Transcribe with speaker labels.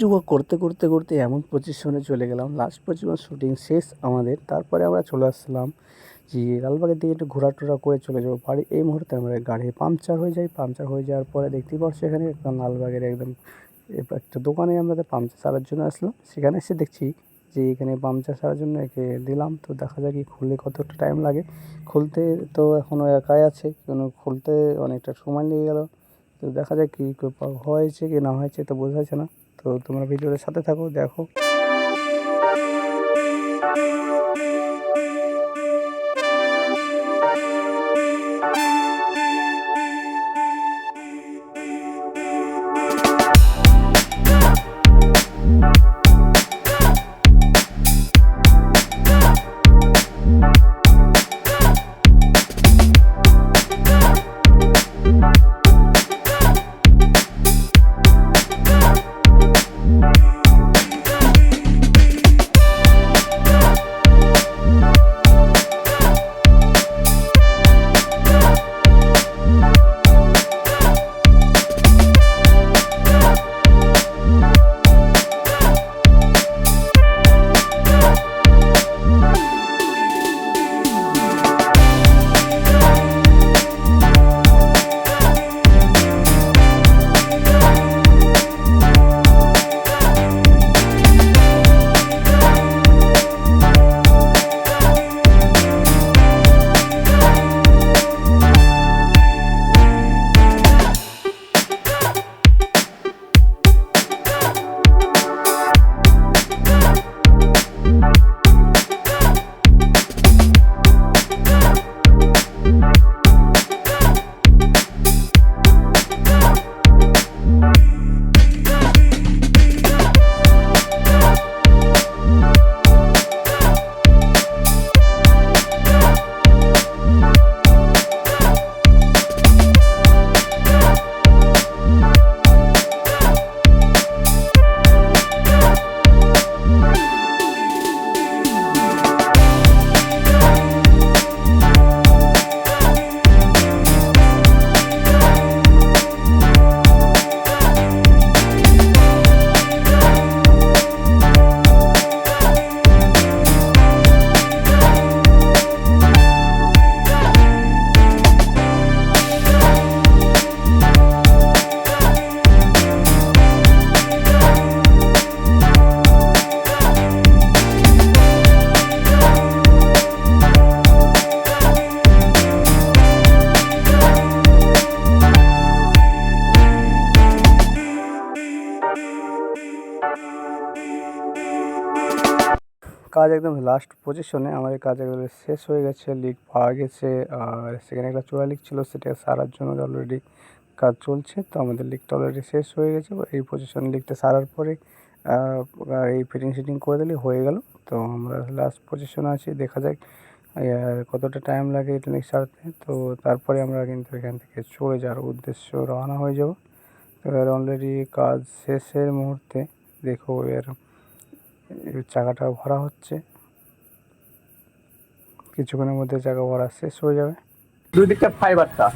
Speaker 1: এইটুকু করতে করতে করতে এমন পজিশনে চলে গেলাম। লাস্ট পজিশন শুটিং শেষ আমাদের। তারপরে আমরা চলে আসলাম যে লালবাগের দিকে একটু ঘোরা টোরা করে চলে যাব। বাড়ি এই মুহূর্তে আমাদের গাড়ি পাংচার হয়ে যায়। পাংচার হয়ে যাওয়ার পরে দেখতেই পাচ্ছি এখানে একদম লালবাগের একদম একটা দোকানে আমাদের পাংচার সারার জন্য আসলাম। সেখানে এসে দেখছি যে এখানে পাংচার সারার জন্য একে দিলাম। তো দেখা যাক কি খুললে কতটা টাইম লাগে। খুলতে তো এখনও একাই আছে। কেন খুলতে অনেকটা সময় লেগে গেল। তো দেখা যাক কী হয়েছে কি না হয়েছে তো বোঝা যাচ্ছে না। তো তোমরা ভিডিওটার সাথে থাকো, দেখো। কাজ একদম লাস্ট পজিশনে আমাদের কাজ একদম শেষ হয়ে গেছে লিক পাওয়া গেছে, আর সেখানে একটা চোরা লিক ছিল, সেটা সারার জন্য অলরেডি কাজ চলছে, তো আমাদের লিকটা অলরেডি শেষ হয়ে গেছে। এই পজিশন লিকটা সারার পরে এই ফিটিং শিটিং করে দিলে হয়ে গেল। তো আমরা লাস্ট পজিশনে আছি, দেখা যাক কতটা টাইম লাগে এটা লিক সারতে। তো তারপরে আমরা কিন্তু এখান থেকে চলে যাওয়ার উদ্দেশ্য রওনা হয়ে যাব। এবার অলরেডি কাজ শেষের মুহূর্তে দেখো এর চাকাটা ভরা হচ্ছে। কিছুক্ষণের মধ্যে চাকা ভরা শেষ হয়ে যাবে।
Speaker 2: দুই দিকটা ফাইবারটা